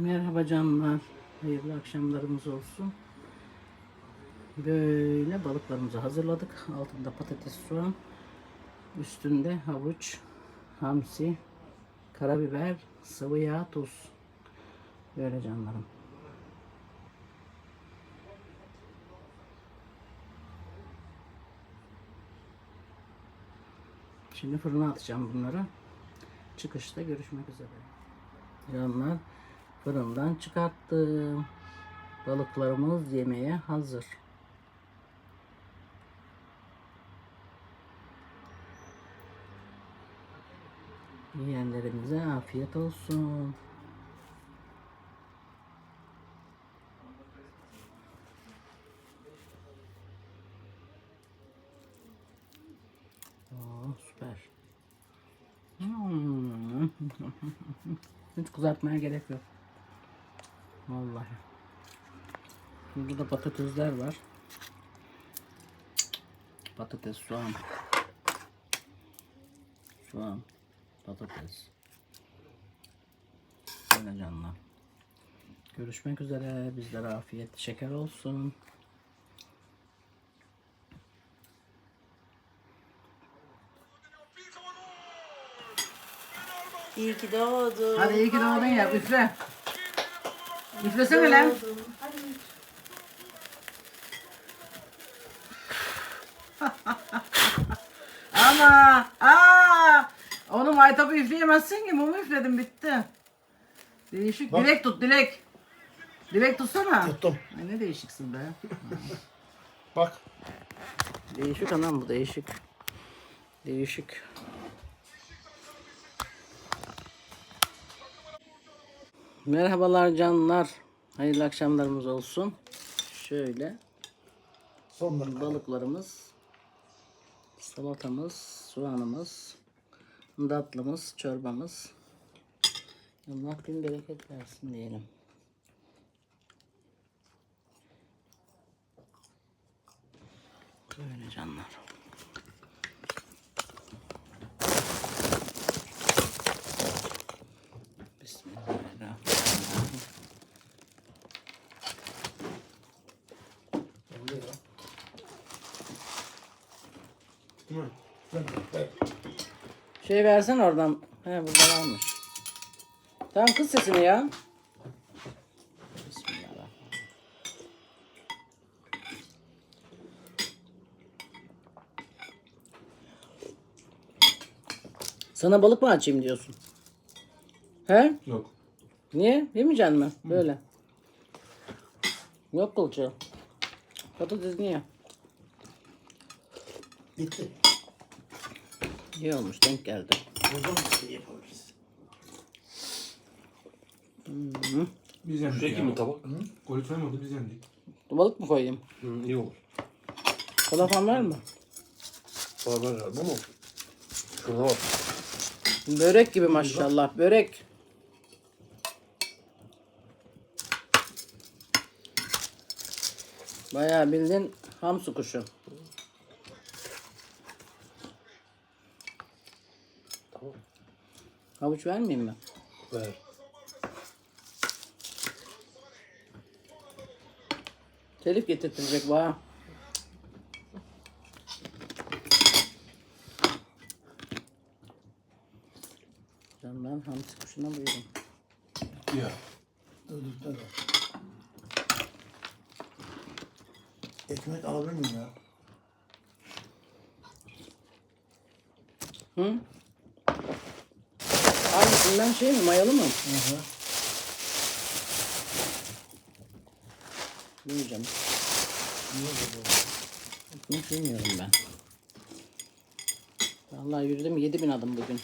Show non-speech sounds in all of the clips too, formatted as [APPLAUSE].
Merhaba canlar. Hayırlı akşamlarımız olsun. Böyle balıklarımızı hazırladık. Altında patates, soğan. Üstünde havuç, hamsi, karabiber, sıvı yağ, tuz. Böyle canlarım. Şimdi fırına atacağım bunları. Çıkışta görüşmek üzere. Canlar fırından çıkarttım. Balıklarımız yemeğe hazır. Yiyenlerimize afiyet olsun. Süper. Hmm. [LAUGHS] Hiç kızartmaya gerek yok. Vallahi. Burada da patatesler var. Patates, soğan. Soğan, patates. Böyle canlar. Görüşmek üzere. Bizlere afiyet, şeker olsun. İyi ki doğdun. Hadi iyi ki doğdun ya. Üfle. Üflesene lan. [LAUGHS] Ama aa, onu maytabı üfleyemezsin ki mumu üfledim bitti. Değişik. Dilek tut dilek. Dilek tutsana. Tuttum. Ay, ne değişiksin be. Bak. Değişik anam bu değişik. Değişik. Merhabalar canlar. Hayırlı akşamlarımız olsun. Şöyle Son dakika. balıklarımız, salatamız, soğanımız, tatlımız, çorbamız. Allah bin bereket versin diyelim. Böyle canlar. Bismillahirrahmanirrahim. Değil mi? Ben, ben. Şey versen oradan. He burada varmış. Tamam kız sesini ya. Bismillahirrahmanirrahim. Sana balık mı açayım diyorsun? He? Yok. Niye? Yemeyecek mi? Böyle. Yok kılçığı. Patates niye? Bitti. İyi olmuş denk geldi. Bir şey yapabiliriz. Biz yendik Şey ya. gibi tabak. Golü saymadı biz yendik. Balık mı koyayım? Hı, iyi olur. Kalafan var mı? Var var herhalde ama. Şurada var. Börek gibi maşallah. Börek. Bayağı bildin hamsi kuşu. Havuç vermeyeyim mi? Ver. Telif getirtirecek bana. Canım hamsi kuşuna buyurun. Ya. Dur dur dur. Ekmek alabilir miyim ya? Hı? Hangisinden şey mi mayalı mı? Hı hı. Yiyeceğim. Niye? Ekmek yemiyorum ben. Vallahi yürüdüm 7000 adım bugün.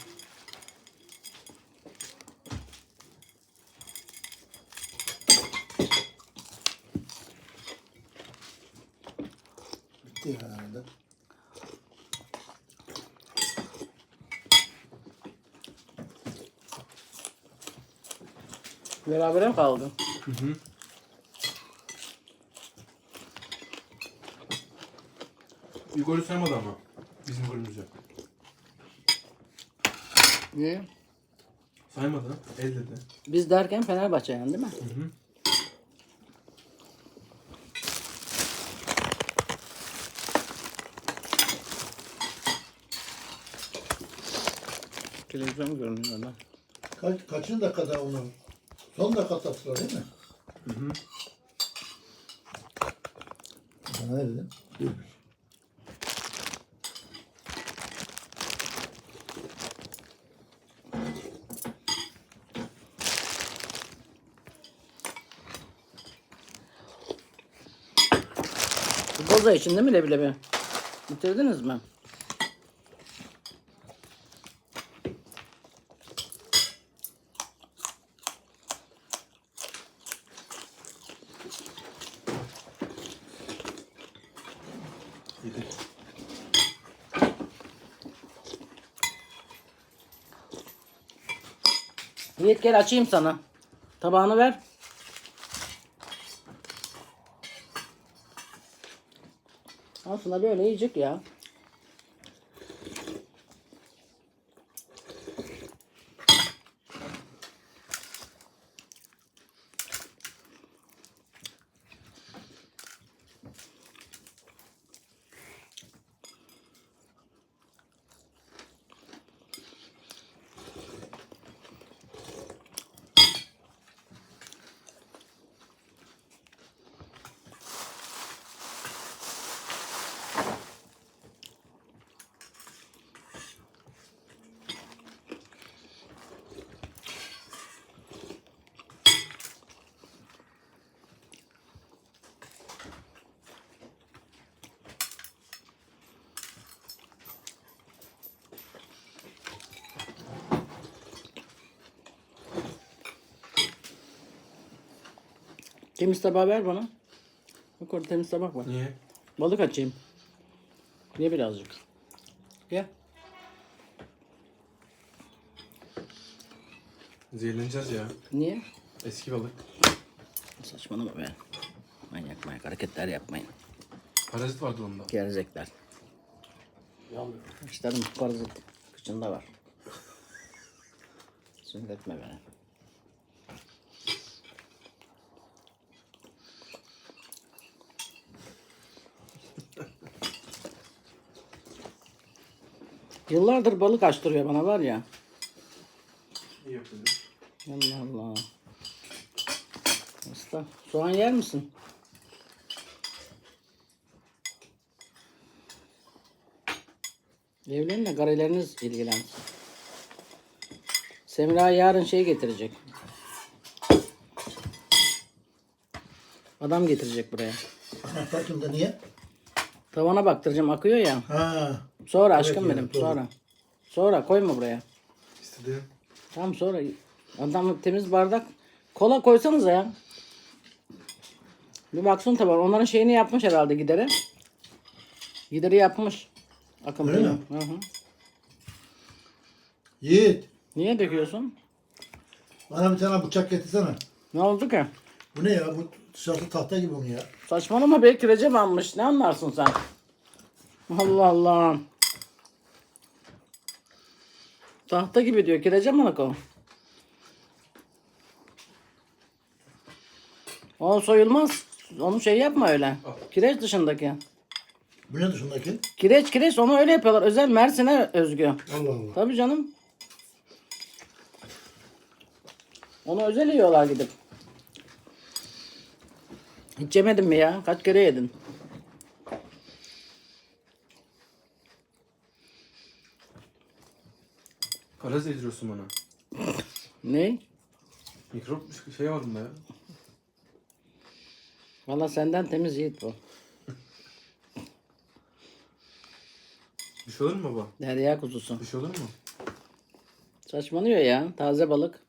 Bitti herhalde. Beraber mi kaldı? Bir golü saymadı ama. Bizim golümüzü. Niye? Saymadı. El dedi. Biz derken Fenerbahçe yani değil mi? Hı hı. Televizyon görünüyor lan. Kaç, kaçıncı dakikada onu? Son dakika attılar değil mi? Hı hı. Bana ne? Bir. Boza için değil mi leblebi? Bitirdiniz mi? Gel açayım sana. Tabağını ver. Aslında böyle yiyecek ya. Temiz tabağı ver bana. Bak orada temiz tabak var. Niye? Balık açayım. Ye birazcık. Gel. Zehirleneceğiz ya. Niye? Eski balık. Saçmalama be. Manyak manyak hareketler yapmayın. Parazit vardı onda. Gerizekler. İşlerim parazit kıçında var. Sinir etme beni. Yıllardır balık açtırıyor bana var ya. İyi yapıyorsun. Allah Allah. Usta soğan yer misin? Evlenle gareleriniz ilgilensin. Semra yarın şey getirecek. Adam getirecek buraya. Anahtar kimde niye? Tavana baktıracağım akıyor ya. Ha. Sonra Evet, aşkım evet, benim doğru. sonra. Sonra koyma buraya. İstedim. Tamam sonra adam temiz bardak. Kola koysanıza ya. Bir baksın tabi. Onların şeyini yapmış herhalde gideri. Gideri yapmış. Akım Öyle mi? Hı hı. Yiğit. Niye döküyorsun? Bana bir tane bıçak getirsene. Ne oldu ki? Bu ne ya? Bu dışarısı tahta gibi bunu ya. Saçmalama be kirece banmış. Ne anlarsın sen? Allah Allah. Tahta gibi diyor. Kirece mi o? O soyulmaz. Onu şey yapma öyle. Kireç dışındaki. Bu ne dışındaki? Kireç kireç onu öyle yapıyorlar. Özel Mersin'e özgü. Allah Allah. Tabii canım. Onu özel yiyorlar gidip. Hiç yemedin mi ya? Kaç kere yedin? Parazit yediriyorsun bana. Ne? Mikrop bir şey var bunda ya. Valla senden temiz yiğit bu. Bir şey olur mu baba? Derya kuzusu. Bir şey olur mu? Saçmalıyor ya. Taze balık.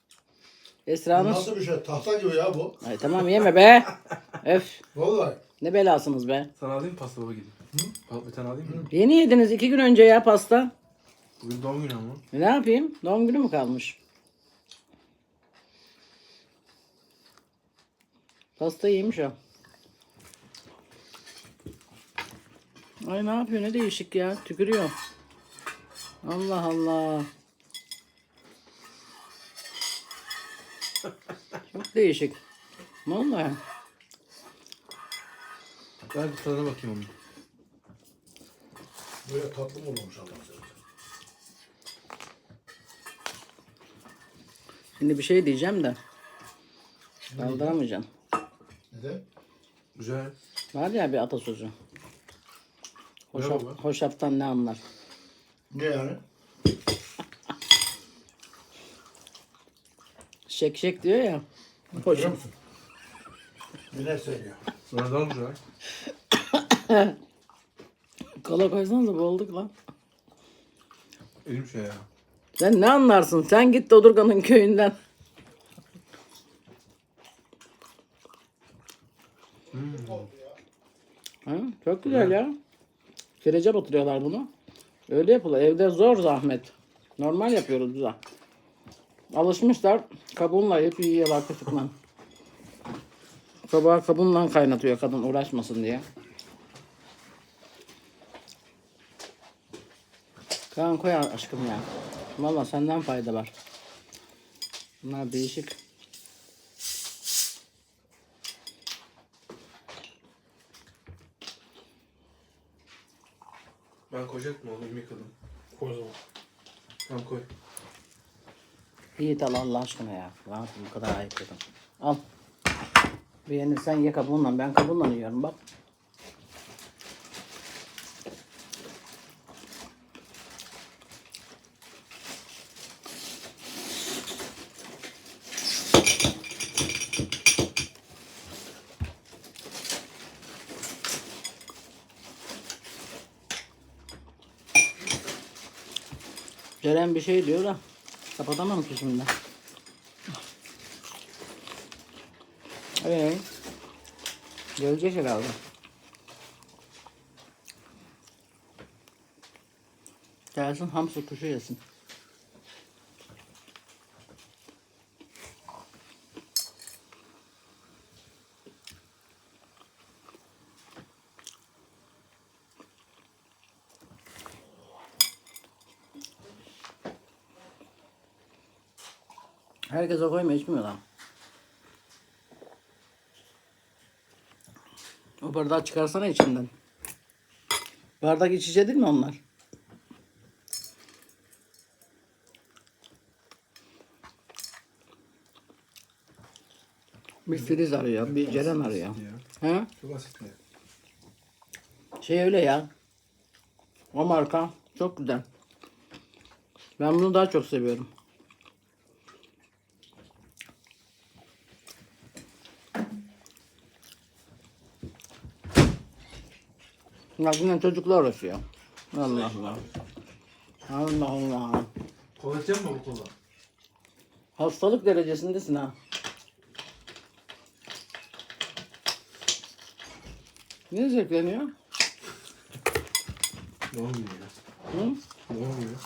Bu Esra'nın... nasıl bir şey? Tahta gibi ya bu. Ay tamam yeme be. [LAUGHS] Öf. Vallahi. Ne belasınız be. Sana alayım mı pasta baba gidip? Hı? Bir tane alayım mı? Yeni yediniz iki gün önce ya pasta. Bugün doğum günü ama. E, Ne yapayım? Doğum günü mü kalmış? Pasta yemiş o. Ay ne yapıyor? Ne değişik ya. Tükürüyor. Allah Allah. Çok değişik. Vallahi. Ver bir tadına bakayım onun. Böyle tatlı mı olmuş Allah Şimdi bir şey diyeceğim de. Kaldıramayacağım. Neden? Güzel. Var ya bir atasözü. Hoşaf, hoşaftan ne anlar? Ne yani? Şek şek diyor ya. Biliyor Hoşaf. musun? Neler söylüyor? Sonra daha güzel. Kola koysanıza boğulduk lan. Elim şey ya. Sen ne anlarsın? Sen git Dodurgan'ın köyünden. Ha, çok güzel ya. Kirece batırıyorlar bunu. Öyle yapılır. Evde zor zahmet. Normal yapıyoruz biz. Alışmışlar. Kabuğunla hep yiyorlar küçükten. Kabağı kabuğunla kaynatıyor kadın uğraşmasın diye. Kaan koy aşkım ya. Valla senden fayda var. Bunlar değişik. Ben koyacaktım onu elimi yıkadım. Koy o zaman. Tamam koy. Yiğit al Allah aşkına ya. Lan bu kadar ayıp dedim. Al. Beğenirsen ye kabuğunla. Ben kabuğunla yiyorum bak. Ceren bir şey diyor da kapatamam ki şimdi. Ee, gelecek herhalde. Gelsin hamsi kuşu yesin. Herkese koyma içmiyor lan. O bardağı çıkarsana içinden. Bardak iç içe değil mi onlar? Bir Filiz arıyor, bir Ceren arıyor. He? Şey öyle ya. O marka çok güzel. Ben bunu daha çok seviyorum. Bak yine çocuklar uğraşıyor. Allah Allah. Allah Allah. İçecek misin bu kola? Hastalık derecesindesin ha. Ne zevkleniyor? Günü ya. Hı? Doğum günü.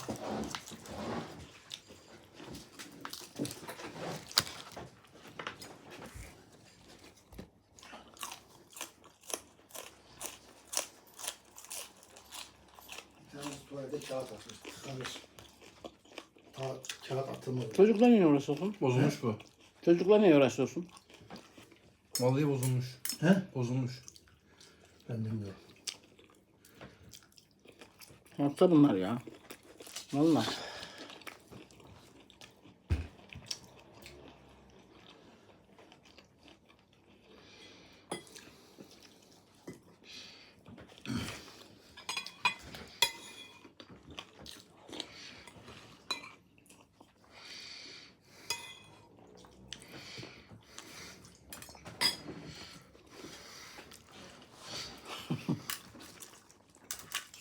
Kağıt atılmadı. Çocukla niye uğraşıyorsun? Bozulmuş bu. Çocukla niye uğraşıyorsun? Vallahi bozulmuş. He? Bozulmuş. Ben bilmiyorum. Hasta bunlar ya. Valla.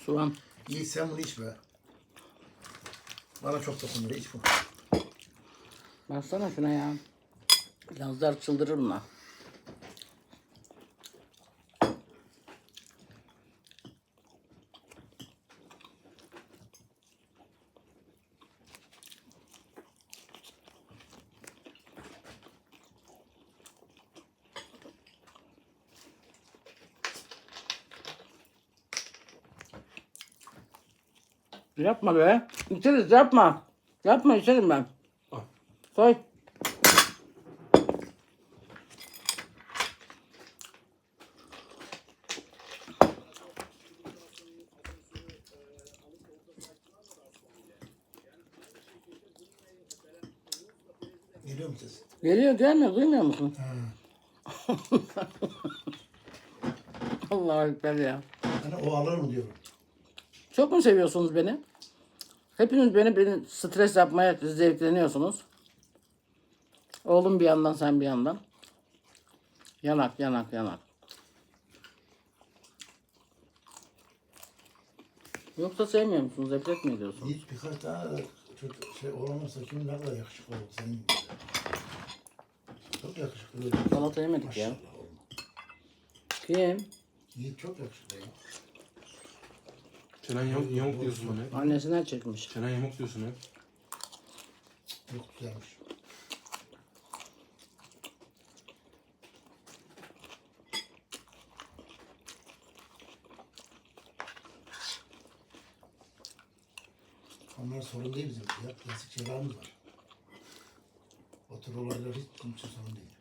Soğan. İyi sen bunu iç be. Bana çok dokunur. iç bunu. Baksana şuna ya. Yazlar çıldırır mı? Yapma be. İçeriz yapma. Yapma içerim ben. Al. Soy. Geliyor mu ses? Geliyor gelmiyor duymuyor musun? [LAUGHS] Allah ekber ya. Yani o alır mı diyorum. Çok mu seviyorsunuz beni? Hepiniz beni, beni stres yapmaya zevkleniyorsunuz. Oğlum bir yandan sen bir yandan. Yanak yanak yanak. Yoksa sevmiyor musunuz? Nefret mi ediyorsunuz? Hiç birkaç tane çocuk şey olamazsa kim ne kadar yakışıklı oldu senin gibi. Çok yakışıklı. Salata yemedik ya. Maşallah oğlum. Kim? Yiğit çok yakışıklı ya. Çenen yamuk, yamuk diyorsun bana hep. Annesinden çekmiş. Çenen yamuk diyorsun hep. Çok güzelmiş. Onlar sorun değil bizim. Ya, klasik şeylerimiz var. O tür olaylar hiç kimse sorun değil.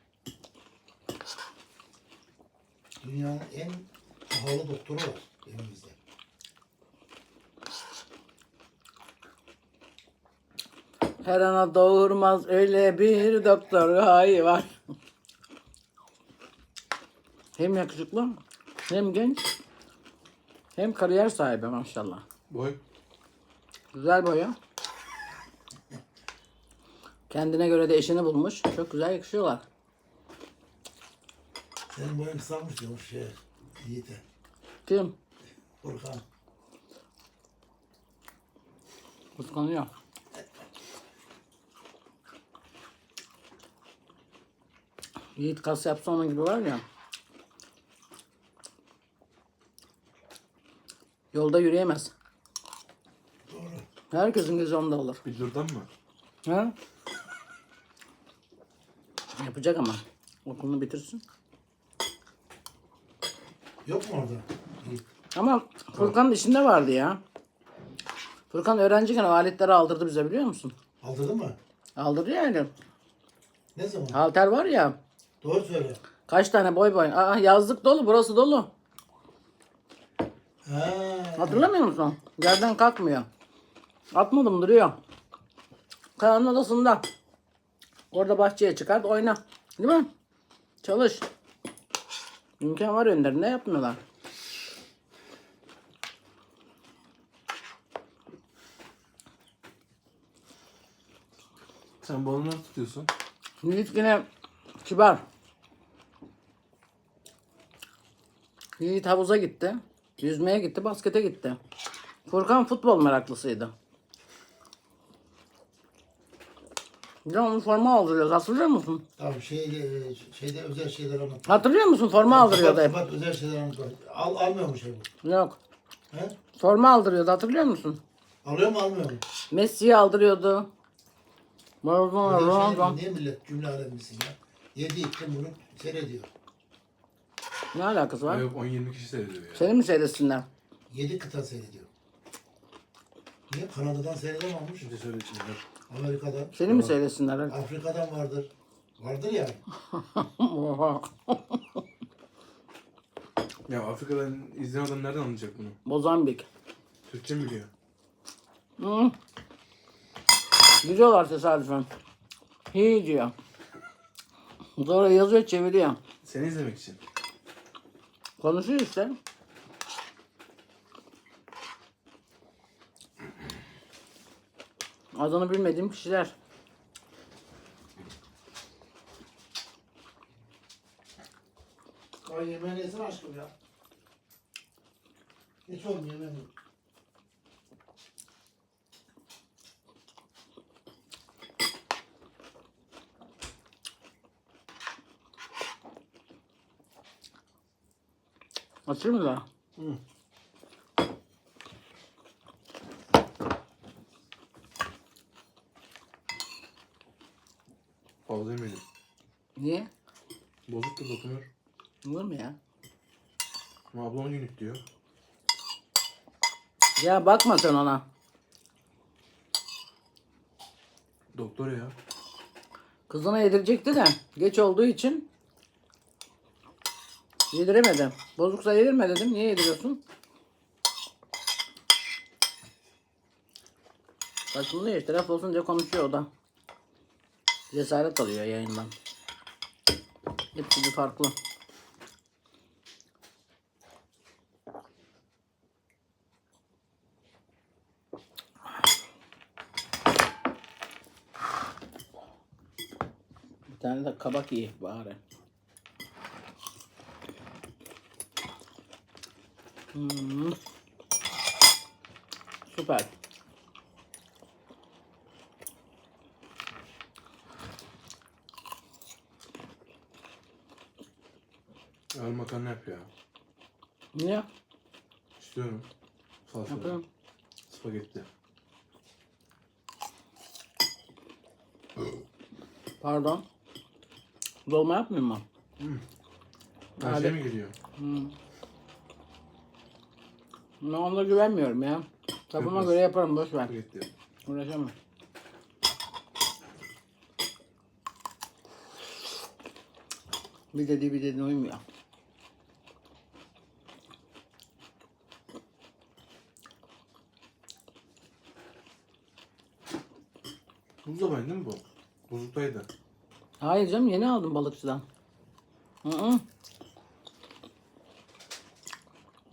Dünyanın en pahalı doktoru var evimizde. Her ana doğurmaz öyle bir doktor hay var. Hem yakışıklı hem genç hem kariyer sahibi maşallah. Boy. Güzel boyu. Kendine göre de eşini bulmuş. Çok güzel yakışıyorlar. Senin boyun kısalmış ya o şey. Yiğit'e. Kim? Furkan. Kıskanıyor. Yiğit kas yapsa onun gibi var ya. Yolda yürüyemez. Doğru. Herkesin gözü onda olur. Billur'dan mı? Ha? Yapacak ama. Okulunu bitirsin. Yok mu orada? Ama Furkan'ın işinde vardı ya. Furkan öğrenciyken o aletleri aldırdı bize biliyor musun? Aldırdın mı? Aldırdı yani. Ne zaman? Halter var ya. Doğru söyle. Kaç tane boy boy. Aa yazlık dolu burası dolu. Ha. Hatırlamıyor musun? Yerden kalkmıyor. Atmadım duruyor. Kayanın odasında. Orada bahçeye çıkart oyna. Değil mi? Çalış. İmkan var önlerinde yapmıyorlar. Sen balonu nasıl tutuyorsun? Yiğit yine kibar. Yiğit havuza gitti. Yüzmeye gitti, baskete gitti. Furkan futbol meraklısıydı. Ya onu forma aldırıyoruz. Hatırlıyor musun? Tamam şeyde, şeyde özel şeyler anlat. Hatırlıyor musun? Forma aldırıyordu hep. Özel şeyler anlat. Al, almıyor mu şey bu? Yok. He? Forma aldırıyordu. Hatırlıyor musun? Alıyor mu almıyor mu? Messi'yi aldırıyordu. Maradona, Ronaldo. şey, niye millet cümle alemlisin ya? Yedi iklim bunu seyrediyor. Ne alakası var? Yok 10-20 kişi seyrediyor ya. Seni mi seyretsinler? Yedi kıta seyrediyor. Niye? Kanada'dan seyreden olmuş. Şimdi söyle içinde. Amerika'dan. Seni mi seyretsinler? Afrika'dan vardır. Vardır yani. [LAUGHS] Oha. Ya Afrika'dan izleyen adam nereden anlayacak bunu? Mozambik. Türkçe mi biliyor? Hı. Gidiyorlar tesadüfen. Hi diyor. Sonra yazıyor çeviriyor. Seni izlemek için. Konuşuyor işte. Adını bilmediğim kişiler. Ay yemeğini aşkım ya. Hiç olmuyor yemeğini. Açayım mı daha? Fazla yemedim. Niye? Bozuktur dokunuyor. Olur mu ya? Ama ablam günlük diyor. Ya bakma sen ona. Doktor ya. Kızına yedirecekti de geç olduğu için yediremedi. Bozuksa yedirme dedim. Niye yediriyorsun? Saçmalıyor işte laf olsun diye konuşuyor o da. Cesaret alıyor yayından. Hepsi bir farklı. Bir tane de kabak iyi bari. Hmm. Süper. Al makarna yap ya. Niye? İstiyorum. Salça. Yapıyorum. Spagetti. Pardon. Dolma yapmıyor mu? Her Hadi. şey mi geliyor? Ben ona güvenmiyorum ya. Kafama göre yaparım boş ver. Uğraşamam. Bir dediği bir dediğine uymuyor. Buzdolabı değil mi bu? Buzluktaydı. Hayır canım yeni aldım balıkçıdan. Hı hı.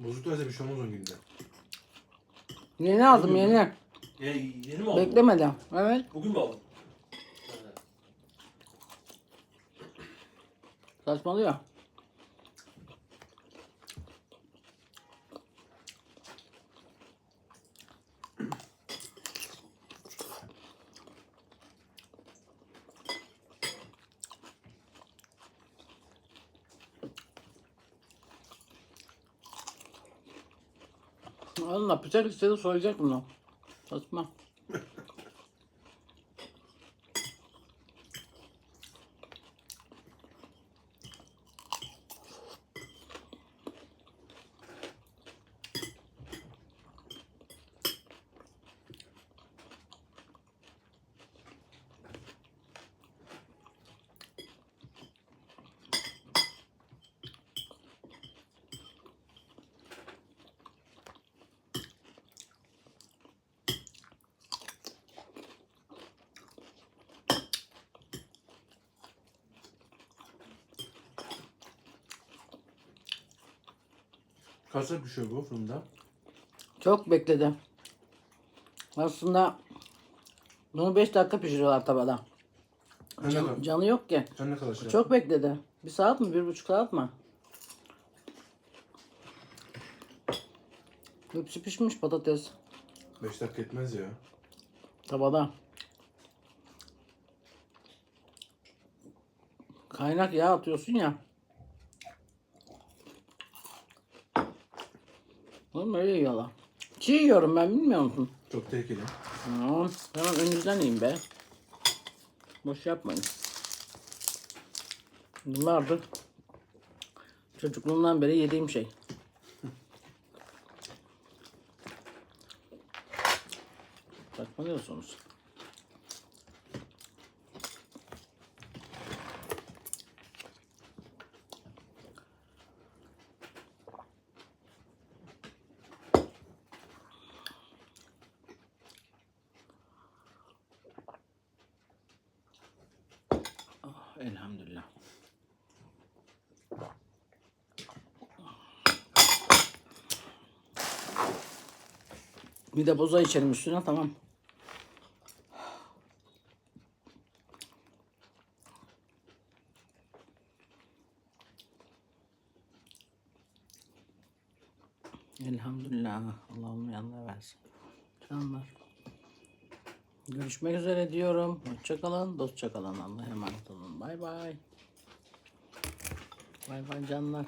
Buzluktaysa bir şey olmaz on günde. Yeni aldım yeni. Ya yeni mi aldın? Beklemedim. Evet. Bugün mü aldın? Saçmalıyor. Bıçak istedi soyacak bunu. Saçma. Kaç saat pişiyor bu fırında? Çok bekledi. Aslında bunu 5 dakika pişiriyorlar tavada. Sen ne, kadar, Canı yok ki. sen ne kadar şey Çok bekledi. Bir saat mi? Bir buçuk saat mi? Hepsi pişmiş patates. 5 dakika etmez ya. Tavada. Kaynak yağ atıyorsun ya. Öyle yiyorlar. Çiğ yiyorum ben bilmiyor musun? Çok tehlikeli. Tamam. Hemen önünüzden yiyeyim be. Boş yapmayın. Bunlardır. Çocukluğumdan beri yediğim şey. [LAUGHS] Saçmalıyorsunuz. Elhamdülillah. Bir de boza içelim üstüne tamam. Elhamdülillah. Allah olmayanlar versin. Canlar. Görüşmek üzere diyorum. Hoşçakalın. Dostça kalın. Allah'a emanet olun. Bay bay. Bay bay canlar.